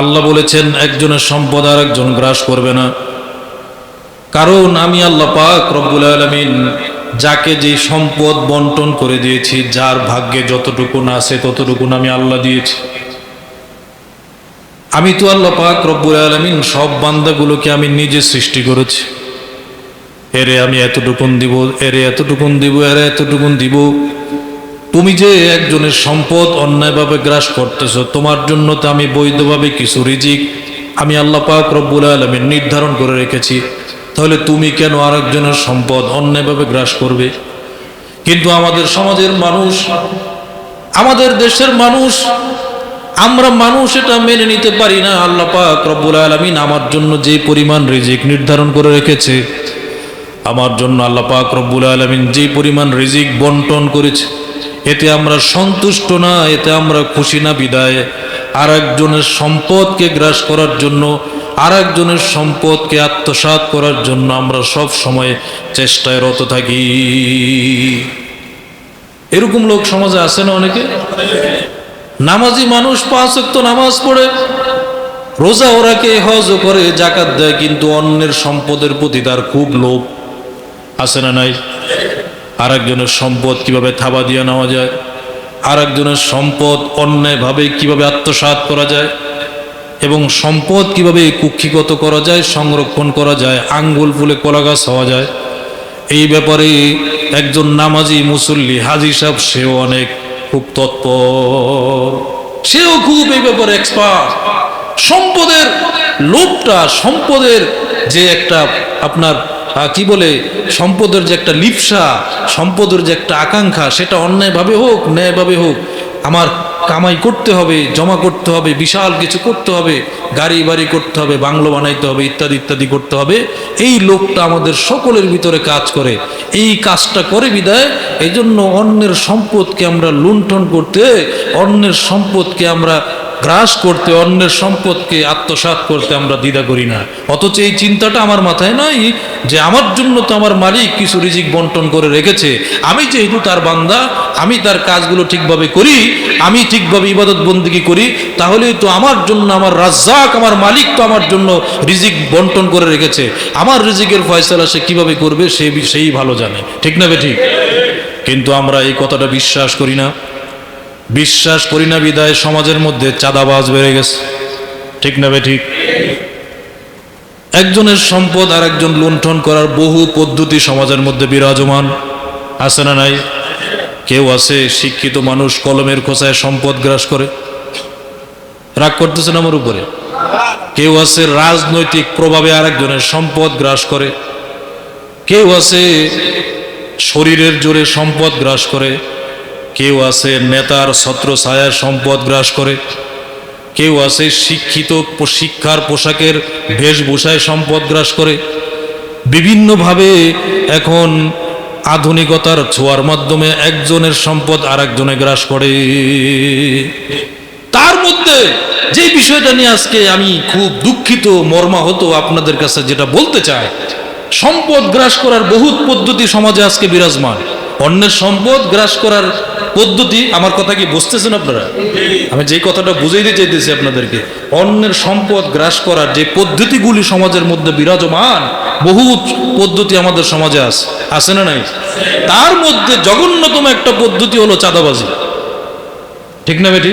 আল্লাহ বলেছেন, একজনের সম্পদ আর একজন গ্রাস করবে না। কারণ আমি আল্লাহ পাক রব্বুল আলমিন যাকে যে সম্পদ বন্টন করে দিয়েছি, যার ভাগ্যে যতটুকু যতটুকুন আছে ততটুকুন আমি আল্লাহ দিয়েছি। আমি তো আল্লাহ পাক রব্বুল আলমিন সব বান্দাগুলোকে আমি নিজে সৃষ্টি করেছি। এরে আমি এতটুকুন দিব, এরে এতটুকুন দিব, এরে এতটুকুন দিব। তুমি যে একজনের সম্পদ অন্যায়ভাবে গ্রাস করতেছ, তোমার জন্য তো আমি বৈধভাবে কিছু রিজিক আমি আল্লাহ পাক রব্বুল আলমিন নির্ধারণ করে রেখেছি। তাহলে তুমি কেন আরেকজনের সম্পদ অন্যায়ভাবে গ্রাস করবে? কিন্তু আমাদের সমাজের মানুষ, আমাদের দেশের মানুষ, আমরা মানুষ এটা মেনে নিতে পারি না। আল্লাহ পাক রব্বুল আলমিন আমার জন্য যে পরিমাণ রিজিক নির্ধারণ করে রেখেছে, আমার জন্য আল্লাহ পাক রব্বুল আলমিন যে পরিমাণ রিজিক বন্টন করেছে এতে আমরা সন্তুষ্ট না, এতে আমরা খুশি না বিদায়। আর একজনের সম্পদকে গ্রাস করার জন্য আর একজনের সম্পদকে আত্মসাৎ করার জন্য আমরা সব সময় চেষ্টায় রত থাকি। এরকম লোক সমাজে আছে না অনেকে? নামাজি মানুষ পাঁচ তো নামাজ পড়ে, রোজা ওরাকে হজ করে, জাকাত দেয়, কিন্তু অন্যের সম্পদের প্রতি তার খুব লোভ। আছে না নাই? আরেকজনের সম্পদ কীভাবে থাবা দিয়ে নেওয়া যায়? আরেকজনের সম্পদ অন্যায়ভাবে কীভাবে আত্মসাৎ করা যায়? এবং সম্পদ কীভাবে কুক্ষিগত করা যায়, সংরক্ষণ করা যায়, আঙ্গুল ফুলে কলা গাছ হওয়া যায়? এই ব্যাপারে একজন নামাজি মুসল্লি হাজি সাহেব, সেও অনেক খুব তৎপর। সেও খুব এই ব্যাপারে এক্সপার্ট সম্পদের লোভটা, সম্পদের যে একটা আপনার কি বলে, সম্পদের যে একটা লিপসা, সম্পদের যে একটা আকাঙ্ক্ষা, সেটা অন্যায়ভাবে হোক, ন্যায়ভাবে হোক, আমার কামাই করতে হবে, জমা করতে হবে, বিশাল কিছু করতে হবে, গাড়ি বাড়ি করতে হবে, বাংলো বানাইতে হবে, ইত্যাদি ইত্যাদি করতে হবে। এই লোকটা আমাদের সকলের ভিতরে কাজ করে। এই কাজটা করে বিদায়। এই জন্য অন্যের সম্পদকে আমরা লুণ্ঠন করতে, অন্যের সম্পদকে আমরা গ্রাস করতে, অন্যের সম্পদকে আত্মসাৎ করতে আমরা দ্বিধা করি না। অথচ এই চিন্তাটা আমার মাথায় নাই যে আমার জন্য তো আমার মালিক কিছু রিজিক বন্টন করে রেখেছে। আমি যেহেতু তার বান্দা, আমি তার কাজগুলো ঠিকভাবে করি, আমি ঠিকভাবে ইবাদত বন্দিগি করি, তাহলে তো আমার জন্য আমার রাজ্জাক, আমার মালিক তো আমার জন্য রিজিক বন্টন করে রেখেছে। আমার রিজিকের ফয়সালা সে কীভাবে করবে সে সেই ভালো জানে। ঠিক না বে ঠিক? কিন্তু আমরা এই কথাটা বিশ্বাস করি না। বিশ্বাস করি না বিদায়, সমাজের মধ্যে চাঁদাবাজ বেড়ে গেছে। ঠিক না ঠিক? একজনের সম্পদ আর একজন লুণ্ঠন করার বহু পদ্ধতি সমাজের মধ্যে বিরাজমান। আছে না নাই? কেউ আছে, শিক্ষিত মানুষ কলমের খোঁচায় সম্পদ গ্রাস করে। রাগ করতেছেন আমার উপরে? কেউ আছে, রাজনৈতিক প্রভাবে আরেকজনের সম্পদ গ্রাস করে। কেউ আছে, শরীরের জোরে সম্পদ গ্রাস করে। কেউ আছে নেতার ছত্র ছায়ার সম্পদ গ্রাস করে, কেউ আছে শিক্ষিত শিক্ষার পোশাকের বেশভূষায় সম্পদ গ্রাস করে। বিভিন্নভাবে এখন আধুনিকতার ছোঁয়ার মাধ্যমে একজনের সম্পদ আর একজনে গ্রাস করে। তার মধ্যে যে বিষয়টা নিয়ে আজকে আমি খুব দুঃখিত, মর্মাহত আপনাদের কাছে যেটা বলতে চাই, সম্পদ গ্রাস করার বহুত পদ্ধতি সমাজে আজকে বিরাজমান। অন্যের সম্পদ গ্রাস করার পদ্ধতি আমার কথা কি বুঝতেছেন আপনারা? আমি যেই কথাটা বুঝাইতে চাইতেছি আপনাদেরকে, অন্যের সম্পদ গ্রাস করার যে পদ্ধতিগুলি সমাজের মধ্যে বিরাজমান, বহুত পদ্ধতি আমাদের সমাজে আছে আছে না নাই? তার মধ্যে জঘন্যতম একটা পদ্ধতি হলো চাঁদাবাজি। ঠিক না বেটি?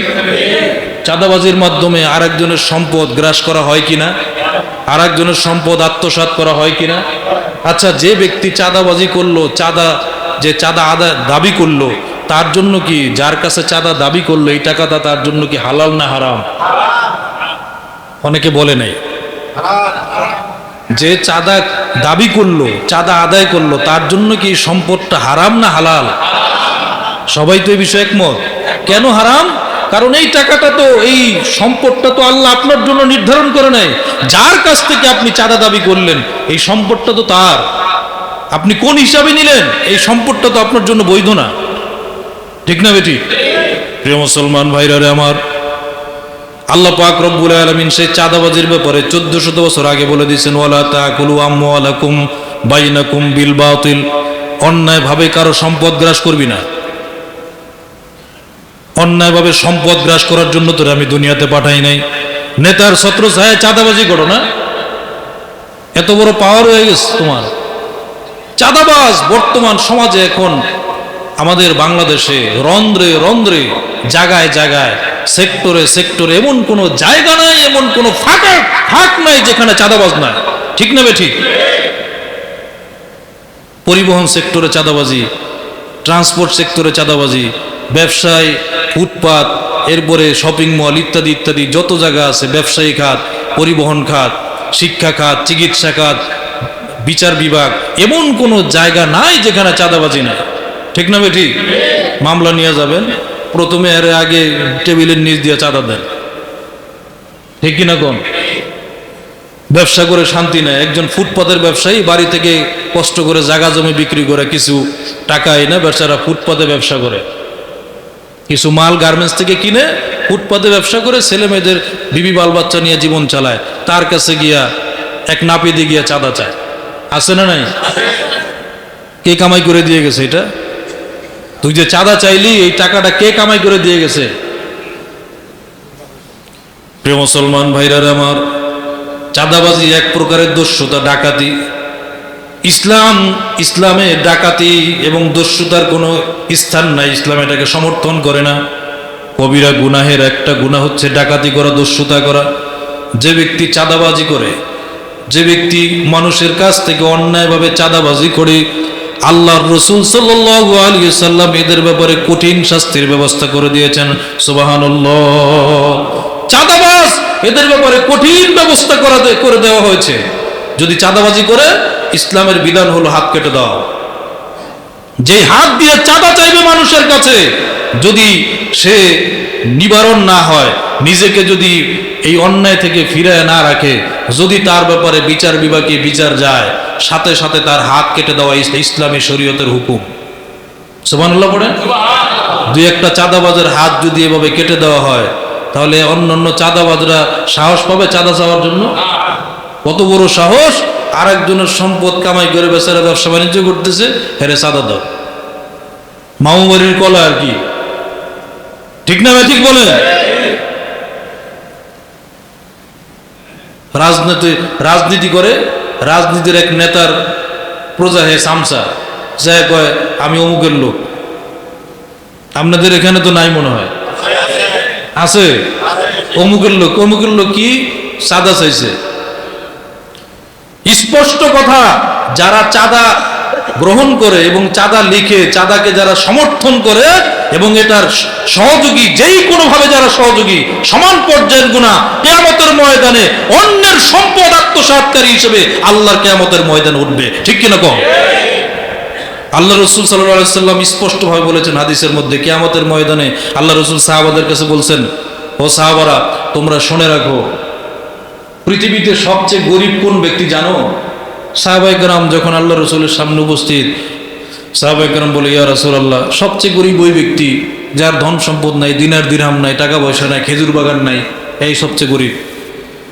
চাঁদাবাজির মাধ্যমে আর একজনের সম্পদ গ্রাস করা হয় কিনা, আরেকজনের সম্পদ আত্মসাৎ করা হয় কিনা? আচ্ছা যে ব্যক্তি চাঁদাবাজি করল, চাঁদা যে চাঁদা আদা দাবি করল, তার জন্য কি যার কাছে চাঁদা দাবি করল, এই টাকাটা তার জন্য কি হালাল না হারাম? অনেকে বলে নাই। যে চাঁদা দাবি করল, চাঁদা আদায় করল, তার জন্য কি সম্পদটা হারাম না হালাল? সবাই তো এই বিষয়ে একমত। কেন হারাম? কারণ এই টাকাটা তো, এই সম্পদটা তো আল্লাহ আপনার জন্য নির্ধারণ করে নাই যার কাছ থেকে আপনি চাঁদা দাবি করলেন, এই সম্পদটা তো তার। আপনি কোন হিসাবে নিলেন? এই সম্পদটা তো আপনার জন্য বৈধ না। ঠিক না বেটি? প্রিয় মুসলমান ভাইরা রে আমার, আল্লাহ পাক রব্বুল আলামিন সেই চাঁদাবাজির ব্যাপারে চোদ্দ শত বছর আগে বলে দিয়েছেন, ওয়ালা তাকুলু আমওয়ালাকুম বাইনাকুম বিল বাতিল। অন্যায় ভাবে কারও সম্পদ গ্রাস করবি না। অন্যায়ভাবে সম্পদ গ্রাস করার জন্য তোরে আমি দুনিয়াতে পাঠাই নাই। নেতার ছত্র ছায় চাঁদাবাজি করো না। এত বড় পাওয়ার হয়ে গেছে তোমার। চাঁদাবাজ বর্তমান সমাজে এখন আমাদের বাংলাদেশে রন্ধ্রে রন্ধ্রে, জায়গায় জায়গায়, সেক্টরে সেক্টরে এমন কোনো জায়গা নাই, এমন কোনো ফাঁকা ফাঁক নাই যেখানে চাঁদাবাজ নাই। ঠিক না ঠিক পরিবহন সেক্টরে চাঁদাবাজি, ট্রান্সপোর্ট সেক্টরে চাঁদাবাজি, ব্যবসায় ফুটপাত, এরপরে শপিং মল ইত্যাদি ইত্যাদি, যত জায়গা আছে, ব্যবসায়ী খাত, পরিবহন খাত, শিক্ষা খাত, চিকিৎসা খাত বিচার বিভাগ এমন কোনো জায়গা নাই যেখানে চাঁদাবাজি নাই। ঠিক না বে ঠিক মামলা নিয়ে যাবেন, প্রথমে এর আগে টেবিলের নিচ দিয়ে চাঁদা দেন। ঠিক কিনা কোন? ব্যবসা করে শান্তি নেয়। একজন ফুটপাতের ব্যবসায়ী বাড়ি থেকে কষ্ট করে জায়গা জমি বিক্রি করে কিছু টাকা এনে বেচারা ফুটপাতে ব্যবসা করে। কিছু মাল গার্মেন্টস থেকে কিনে ফুটপাতে ব্যবসা করে ছেলে মেয়েদের বিবি বাল বাচ্চা নিয়ে জীবন চালায়। তার কাছে গিয়া এক নাপিতে গিয়া চাঁদা চায়। আছে না নাই? কে কামাই করে দিয়ে গেছে এটা? তুই যে চাঁদা চাইলি, এই টাকাটা কে কামাই করে দিয়ে গেছে? প্রিয় মুসলমান ভাইরার আমার, চাঁদাবাজি এক প্রকারের দস্যুতা, ডাকাতি। ইসলাম, ইসলামে ডাকাতি এবং দস্যুতার কোনো স্থান নাই, ইসলাম এটাকে সমর্থন করে না। কবিরা গুনাহের একটা গুনাহ হচ্ছে ডাকাতি করা, দস্যুতা করা। যে ব্যক্তি চাঁদাবাজি করে যে ব্যক্তি মানুষের কাছ থেকে অন্যায়ভাবে চাঁদাবাজি করে আল্লাহর রসুল সাল্লাম এদের ব্যাপারে কঠিন শাস্তির ব্যবস্থা করে দিয়েছেন, সুবহানাল্লাহ। চাঁদাবাজ এদের ব্যাপারে কঠিন ব্যবস্থা করা করে দেওয়া হয়েছে। যদি চাঁদাবাজি করে, ইসলামের বিধান হলো হাত কেটে দেওয়া যে হাত দিয়ে চাঁদা চাইবে মানুষের কাছে, যদি সে নিবারণ না হয়, নিজেকে যদি এই অন্যায় থেকে ফিরায় না রাখে। যদি তার ব্যাপারে বিচার বিভাগে বিচার যায় সাথে সাথে তার হাত কেটে দেওয়া ইস- ইসলামী শরীয়তের হুকুম। সুবহানাল্লাহ পড়েন? দুই একটা চাঁদাবাজের হাত যদি এভাবে কেটে দেওয়া হয় তাহলে অন্য অন্য চাঁদাবাজরা সাহস পাবে চাঁদা চাওয়ার জন্য? কত বড় সাহস! আরেকজনের সম্পদ কামাই করে বেচারা ব্যবসা বাণিজ্য করতেছে হেরে চাঁদা দাও। মামুবাড়ির কলা আর কি? ঠিক না ঠিক বলে রাজনীতি রাজনীতি করে রাজনীতির এক নেতার প্রজা হে সামসা, যা কয়, আমি অমুকের লোক। আপনাদের এখানে তো নাই মনে হয়? আছে? অমুকের লোক। অমুকের লোক কি? সাদা চাইছে। স্পষ্ট কথা, যারা চাঁদা গ্রহণ করে এবং চাঁদা লিখে, চাঁদাকে যারা সমর্থন করে এবং এটার সহযোগী যেই কোনোভাবে যারা সহযোগী, সমান পর্যায়ের গুণা কেয়ামতের ময়দানে অন্যের সম্পদ আত্মসাৎকারী হিসেবে আল্লাহর কেয়ামতের ময়দানে উঠবে। ঠিক কিনা কম? আল্লাহ রসুল সাল্লাম স্পষ্টভাবে বলেছেন হাদিসের মধ্যে, কেয়ামতের ময়দানে আল্লাহ রসুল সাহাবাদের কাছে বলছেন, ও সাহাবারা, তোমরা শুনে রাখো, পৃথিবীতে সবচেয়ে গরিব কোন ব্যক্তি জানো? সাহাবাইকরাম যখন আল্লাহ রসুলের সামনে উপস্থিত সাহাবাইকরাম বলে, ইয়া রসুল আল্লাহ সবচেয়ে গরিব ওই ব্যক্তি যার ধন সম্পদ নাই, দিনার দিরহাম নাই, টাকা পয়সা নাই, খেজুর বাগান নাই, এই সবচেয়ে গরিব।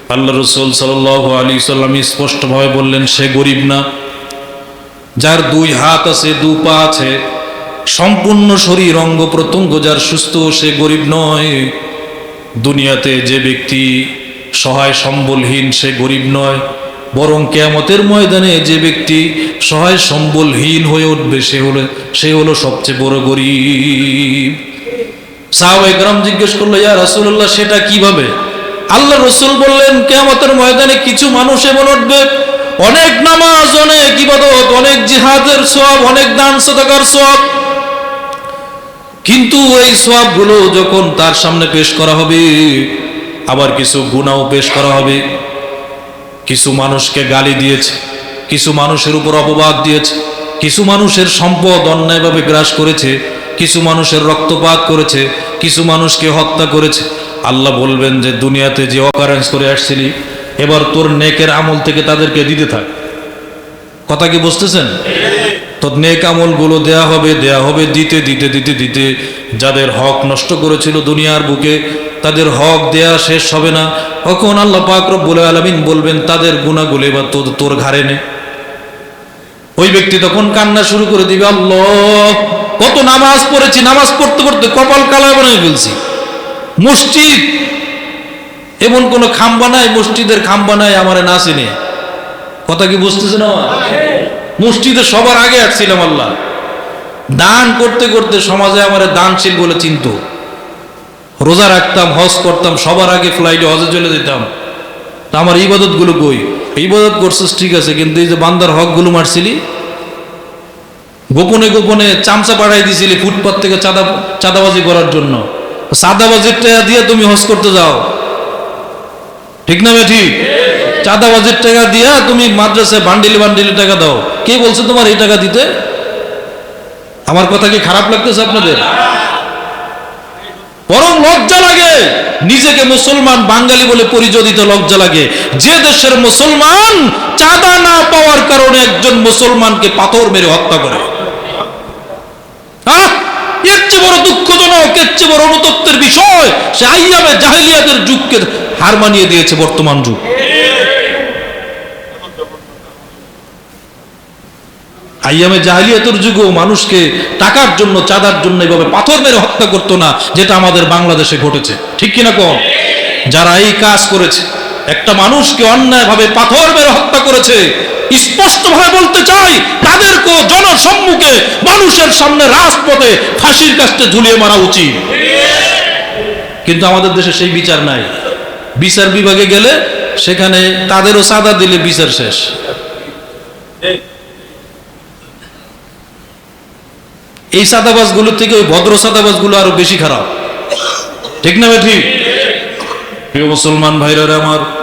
আল্লাহ রসুল সাল আলী সাল্লাম স্পষ্টভাবে বললেন, সে গরিব না। যার দুই হাত আছে, দু পা আছে, সম্পূর্ণ শরীর, অঙ্গ প্রত্যঙ্গ যার সুস্থ, সে গরিব নয়। দুনিয়াতে যে ব্যক্তি সহায় সম্বলহীন সে গরিব নয়। বরং কেয়ামতের ময়দানে যে ব্যক্তি সহায় সম্বলহীন হয়ে উঠবে, সে হলো সে হলো সবচেয়ে বড় গরিব। সাহাব একরাম জিজ্ঞেস করল, ইয়া রাসূলুল্লাহ, সেটা কীভাবে? আল্লাহ রসুল বললেন, কেয়ামতের ময়দানে কিছু মানুষ এমন উঠবে, অনেক নামাজ, অনেক ইবাদত, অনেক জিহাদের সব অনেক দান সদাকার সব কিন্তু এই সবগুলো যখন তার সামনে পেশ করা হবে, আবার কিছু গুণাও পেশ করা হবে। কিছু মানুষকে গালি দিয়েছে, কিছু মানুষের উপর অপবাদ দিয়েছে, কিছু মানুষের সম্পদ অন্যায়ভাবে গ্রাস করেছে, কিছু মানুষের রক্তপাত করেছে, কিছু মানুষকে হত্যা করেছে। আল্লাহ বলবেন যে, দুনিয়াতে যে অকারেন্স করে আসছিলি, এবার তোর নেকের আমল থেকে তাদেরকে দিতে থাক। কথা কি বুঝতেছেন? তো নেক আমলগুলো দেয়া হবে দেয়া হবে দিতে দিতে দিতে দিতে, যাদের হক নষ্ট করেছিল দুনিয়ার বুকে তাদের হক দেয়া শেষ হবে না। তখন আল্লাহ পাক আলামিন বলবেন, তাদের গুণাগুলো এবার তোর তোর ঘাড়ে নে। ওই ব্যক্তি তখন কান্না শুরু করে দিবে, আল্লাহ, কত নামাজ পড়েছি, নামাজ পড়তে পড়তে কপাল কালা বানিয়ে ফেলছি। মসজিদ, এমন কোন খাম্বা নাই মসজিদের খাম্বা নাই আমার না চিনে। কথা কি বুঝতেছে না মসজিদে সবার আগে আসছিলাম আল্লাহ। দান করতে করতে সমাজে আমার দানশীল বলে চিনত। রোজা রাখতাম, হজ করতাম, সবার আগে ফ্লাইটে হজে চলে যেতাম। তা আমার ইবাদতগুলো কই? ইবাদত করছিস, ঠিক আছে, কিন্তু এই যে বান্দার হকগুলো মারছিলি, গোপনে গোপনে চামচা পাঠাই দিছিলি ফুটপাত থেকে চাঁদা, চাঁদাবাজি করার জন্য। চাঁদাবাজির টাকা দিয়ে তুমি হজ করতে যাও। ঠিক না ঠিক চাঁদাবাজির টাকা দিয়া তুমি মাদ্রাসায় বান্ডিলি বান্ডিলি টাকা দাও। কে বলছে তোমার এই টাকা দিতে? আমার কথা কি খারাপ লাগতেছে আপনাদের? বরং লজ্জা লাগে। নিজেকে মুসলমান বাঙালি বলে পরিচয় লজ্জা লাগে। যে দেশের মুসলমান চাঁদা না পাওয়ার কারণে একজন মুসলমানকে পাথর মেরে হত্যা করে! এর চেয়ে বড় দুঃখজনক, এর চেয়ে বড় বিষয়, সে আইয়ামে জাহিলিয়াদের যুগকে হার মানিয়ে দিয়েছে বর্তমান যুগ। আইয়ামে জাহিলিয়াতের যুগেও মানুষকে টাকার জন্য, চাঁদার জন্য এভাবে পাথর মেরে হত্যা করতো না, যেটা আমাদের বাংলাদেশে ঘটেছে। ঠিক কিনা কম যারা এই কাজ করেছে, একটা মানুষকে অন্যায়ভাবে পাথর মেরে হত্যা করেছে, স্পষ্টভাবে বলতে চাই, তাদেরকেও জনসম্মুখে মানুষের সামনে রাজপথে ফাঁসির কাছে ঝুলিয়ে মারা উচিত। কিন্তু আমাদের দেশে সেই বিচার নাই। বিচার বিভাগে গেলে সেখানে তাদেরও সাদা দিলে বিচার শেষ। এই সাদাবাসগুলো থেকে ওই ভদ্র সাদাবাসগুলো আরও বেশি খারাপ। ঠিক না ভাই ঠিক প্রিয় মুসলমান ভাইরা আমার